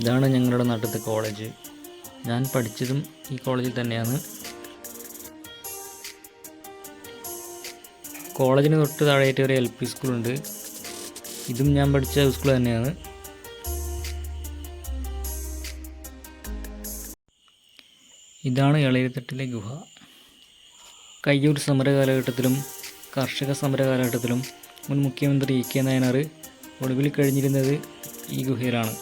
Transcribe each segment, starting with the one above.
ഇതാണ് ഞങ്ങളുടെ നാട്ടിലത്തെ കോളേജ് ഞാൻ പഠിച്ചതും ഈ കോളേജിൽ തന്നെയാണ്. കോളേജിന് തൊട്ട് താഴെയായിട്ട് ഒരു എൽ പി സ്കൂളുണ്ട് ഇതും ഞാൻ പഠിച്ച സ്കൂൾ തന്നെയാണ്. ഇതാണ് ഇളയത്തട്ടിലെ ഗുഹ. കയ്യൂർ സമര കാലഘട്ടത്തിലും കർഷക സമര കാലഘട്ടത്തിലും മുൻ മുഖ്യമന്ത്രി ഇ കെ നായനാർ ഒടുവിൽ കഴിഞ്ഞിരുന്നത് ഈ ഗുഹയിലാണ്.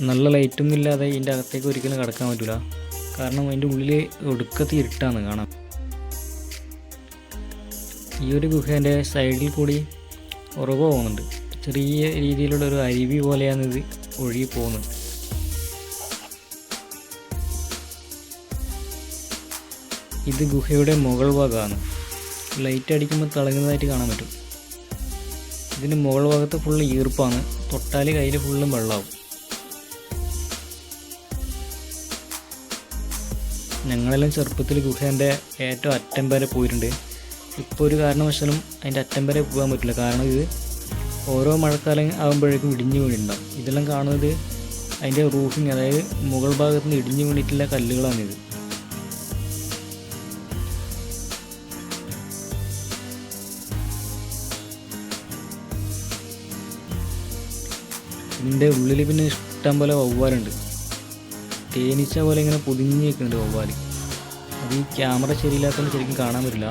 നല്ല ലൈറ്റൊന്നും ഇല്ലാതെ ഇതിന്റെ അകത്തേക്ക് ഒരിക്കലും കടക്കാൻ പറ്റില്ല കാരണം അതിന്റെ ഉള്ളിൽ ഒടുക്കത്തി ഇരുട്ടാണ് കാണാം ഈ ഒരു ഗുഹേന്റെ സൈഡിൽ കൂടി ഉറവ് പോകുന്നുണ്ട്. ചെറിയ രീതിയിലുള്ള ഒരു അരുവി പോലെയാണ് ഇത് ഒഴുകി പോകുന്നത്. ഇത് ഗുഹയുടെ മുകൾ ഭാഗമാണ്. ലൈറ്റ് അടിക്കുമ്പോൾ തിളങ്ങുന്നതായിട്ട് കാണാൻ പറ്റും. ഇതിന്റെ മുകൾ ഭാഗത്ത് ഫുള്ള് ഈർപ്പാണ്. തൊട്ടാൽ കയ്യിൽ ഫുള്ളും വെള്ളമാവും ഞങ്ങളെല്ലാം ചെറുപ്പത്തിൽ ഗുഹേന്റെ ഏറ്റവും അറ്റം വരെ പോയിട്ടുണ്ട്. ഇപ്പോൾ ഒരു കാരണവശാലും അതിന്റെ അറ്റം വരെ പോകാൻ പറ്റില്ല. കാരണം ഇത് ഓരോ മഴക്കാലം ആകുമ്പോഴേക്കും ഇടിഞ്ഞു വീണിട്ടുണ്ടാവും. ഇതെല്ലാം കാണുന്നത് അതിന്റെ റൂഫിങ് അതായത് മുകൾ ഭാഗത്ത് നിന്ന് ഇടിഞ്ഞു വീണിട്ടുള്ള കല്ലുകളാണിത് ഇതിന്റെ ഉള്ളിൽ പിന്നെ ഇഷ്ടം പോലെ വവ്വാലുണ്ട്. തേനീച്ച പോലെ ഇങ്ങനെ പൊതിഞ്ഞ് നിൽക്കുന്നുണ്ട് വവ്വാൽ അത് ഈ ക്യാമറ ശരിയില്ലാത്തതുകൊണ്ട് ശരിക്കും കാണാൻ പറ്റില്ല.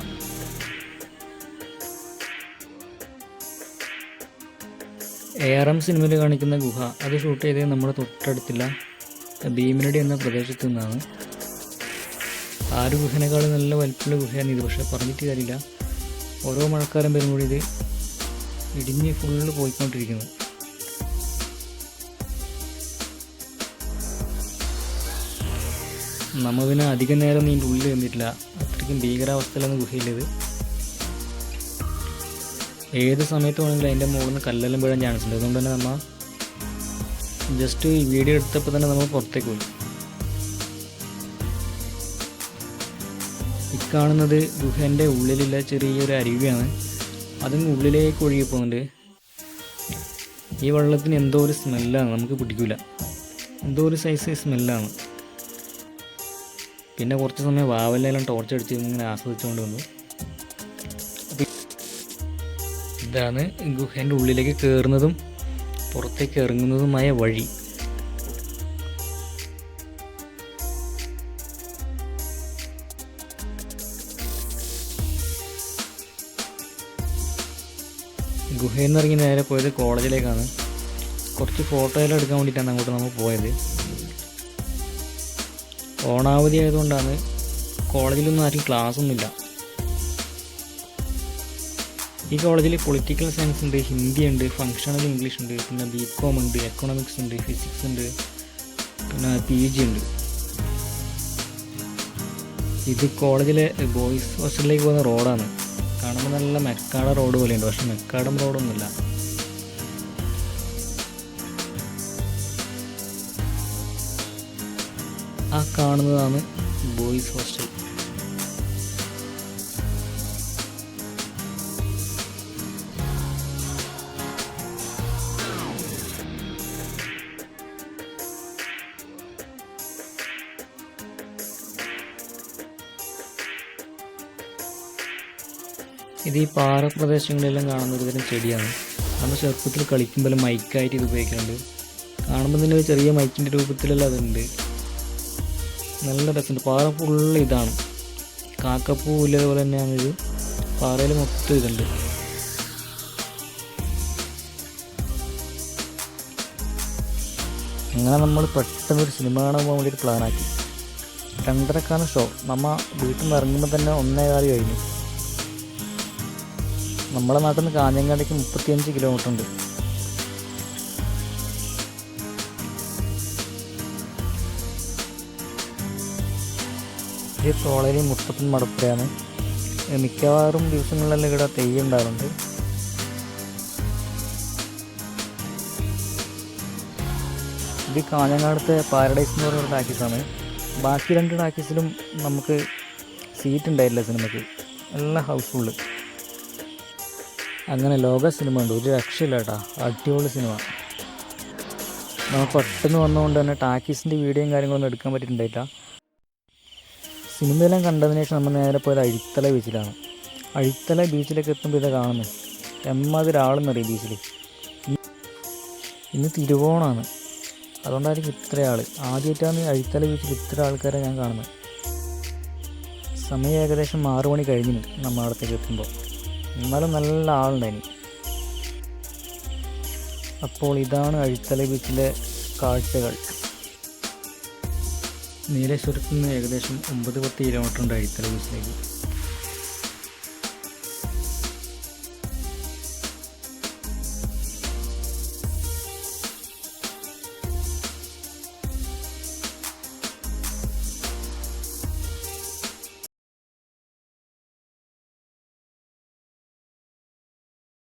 എ ആർ എം സിനിമയിൽ കാണിക്കുന്ന ഗുഹ അത് ഷൂട്ട് ചെയ്തത് നമ്മുടെ തൊട്ടടുത്തില്ല ഭീമനടി എന്ന പ്രദേശത്ത് നിന്നാണ്. ആ ഒരു ഗുഹനേക്കാൾ നല്ല വലിപ്പമുള്ള ഗുഹയാണ് ഇത് പക്ഷേ പറഞ്ഞിട്ട് കാര്യമില്ല. ഓരോ മഴക്കാലം ഇത് ഇടിഞ്ഞ് ഫുള്ള് പോയിക്കൊണ്ടിരിക്കുന്നു. നമ്മ പിന്നെ അധികം നേരം നീന്റെ ഉള്ളിൽ നിന്നിട്ടില്ല. അത്രയ്ക്കും ഭീകരാവസ്ഥയിലാണ് ഗുഹയിലേത്. ഏത് സമയത്ത് വേണമെങ്കിലും അതിന്റെ മുകളിൽ കല്ലെല്ലാം വീഴാൻ ചാൻസ് ഉണ്ട്. അതുകൊണ്ട് തന്നെ നമ്മൾ ജസ്റ്റ് ഈ വീഡിയോ എടുത്തപ്പോൾ തന്നെ നമ്മൾ പുറത്തേക്ക് പോയി. ഈ കാണുന്നത് ഗുഹേന്റെ ഉള്ളിലുള്ള ചെറിയൊരു അരുവിയാണ്. അതും ഉള്ളിലേക്ക് ഒഴുകി പോകുന്നുണ്ട്. ഈ വെള്ളത്തിന് എന്തോ ഒരു സ്മെല്ലാണ് നമുക്ക് പിടിക്കില്ല എന്തോ ഒരു സൈസ് സ്മെല്ലാണ് പിന്നെ കുറച്ച് സമയം വാവലെല്ലാം ടോർച്ച് അടിച്ച് ഇങ്ങനെ ആസ്വദിച്ചുകൊണ്ട് വന്നു. ഇതാണ് ഗുഹേന്റെ ഉള്ളിലേക്ക് കയറുന്നതും പുറത്തേക്ക് ഇറങ്ങുന്നതുമായ വഴി. ഗുഹയിൽ നിന്ന് ഇറങ്ങി നേരെ പോയത് കോളേജിലേക്കാണ് കുറച്ച് ഫോട്ടോയെല്ലാം എടുക്കാൻ വേണ്ടിയിട്ടാണ് അങ്ങോട്ട് നമ്മൾ പോയത്. ഓണാവധി ആയതുകൊണ്ടാണ് കോളേജിലൊന്നും ആരും ക്ലാസ് ഒന്നുമില്ല ഈ കോളേജിൽ പൊളിറ്റിക്കൽ സയൻസ് ഉണ്ട് ഹിന്ദി ഉണ്ട് ഫങ്ഷണൽ ഇംഗ്ലീഷ് ഉണ്ട് പിന്നെ ബി കോം ഉണ്ട് എക്കണോമിക്സ് ഉണ്ട് ഫിസിക്സ് ഉണ്ട് പിന്നെ പി ജി ഉണ്ട്. ഇത് കോളേജിലെ ബോയ്സ് ഹോസ്റ്റലിലേക്ക് പോകുന്ന റോഡാണ് കാണുമ്പോൾ നല്ല മെക്കാട റോഡ് പോലെയുണ്ട് പക്ഷെ മെക്കാടം റോഡൊന്നുമില്ല ആ കാണുന്നതാണ് ബോയ്സ് ഹോസ്റ്റൽ. ഇത് ഈ പാറ പ്രദേശങ്ങളിലെല്ലാം കാണുന്ന ഒരുതരം ചെടിയാണ്. നമ്മൾ ചെറുപ്പത്തിൽ കളിക്കുമ്പോൾ മൈക്കായിട്ട് ഇത് ഉപയോഗിക്കുന്നുണ്ട് കാണുമ്പോൾ തന്നെ ഒരു ചെറിയ മൈക്കിന്റെ രൂപത്തിലല്ല അതുണ്ട്. നല്ല രസമുണ്ട്. പാറ ഫുള്ള് ഇതാണ്. കാക്കപ്പൂ ഇല്ലതുപോലെ തന്നെയാണിത് പാറയിൽ മൊത്തം ഇതുണ്ട്. അങ്ങനെ നമ്മൾ പെട്ടെന്ന് ഒരു സിനിമ കാണാൻ പോകാൻ വേണ്ടിയിട്ട് പ്ലാനാക്കി രണ്ടരക്കാണ് ഷോ നമ്മ വീട്ടിൽ നിന്ന് ഇറങ്ങുമ്പോൾ തന്നെ ഒന്നേ കാലം കഴിഞ്ഞു. നമ്മളെ നാട്ടിൽ നിന്ന് കാഞ്ഞങ്ങാടേക്ക് മുപ്പത്തിയഞ്ച് കിലോമീറ്റർ ഉണ്ട്. ഇത് തോളരി മുത്തപ്പൻ മടപ്പുരയാണ് മിക്കവാറും ദിവസങ്ങളിലെല്ലാം ഇവിടെ തെയ്യം ഉണ്ടാകാറുണ്ട് ഇത് കാഞ്ഞങ്ങാടത്തെ പാരഡൈസ് എന്ന് പറയുന്ന ടാക്കീസാണ് ബാക്കി രണ്ട് ടാക്കീസിലും നമുക്ക് സീറ്റ് ഉണ്ടായില്ല സിനിമയ്ക്ക്. എല്ലാം ഹൗസ്ഫുള്ള് അങ്ങനെ ലോക സിനിമ ഉണ്ട്. ഒരു രക്ഷയില്ല കേട്ടോ. അടിപൊളി സിനിമ നമ്മൾ പെട്ടെന്ന് വന്നതുകൊണ്ട് തന്നെ ടാക്കീസിന്റെ വീഡിയോയും കാര്യങ്ങളൊന്നും എടുക്കാൻ പറ്റിയിട്ടുണ്ടായില്ല. സിനിമയെല്ലാം കണ്ടതിന് ശേഷം നമ്മൾ നേരെ പോയത് അഴിത്തല ബീച്ചിലാണ്. അഴിത്തല ബീച്ചിലേക്ക് എത്തുമ്പോൾ ഇതാ കാണുന്നത് എമ്മാതിരി ആളെന്നറിയാം ബീച്ചിൽ ഇന്ന് തിരുവോണമാണ് അതുകൊണ്ടായിരിക്കും ഇത്ര ആൾ ആദ്യമായിട്ടാണ് അഴിത്തല ബീച്ചിൽ ഇത്ര ആൾക്കാരെ ഞാൻ കാണുന്നത് സമയം ഏകദേശം ആറു മണി കഴിഞ്ഞു നമ്മൾ അവിടത്തേക്ക് എത്തുമ്പോൾ എന്നാലും നല്ല ആളുണ്ടായിന് അപ്പോൾ ഇതാണ് അഴിത്തല ബീച്ചിലെ കാഴ്ചകൾ. നീലേശ്വരത്ത് നിന്ന് ഏകദേശം ഒമ്പത് പത്ത് കിലോമീറ്റർ ഉണ്ട് ഇത്ര ബീച്ചിലേക്ക്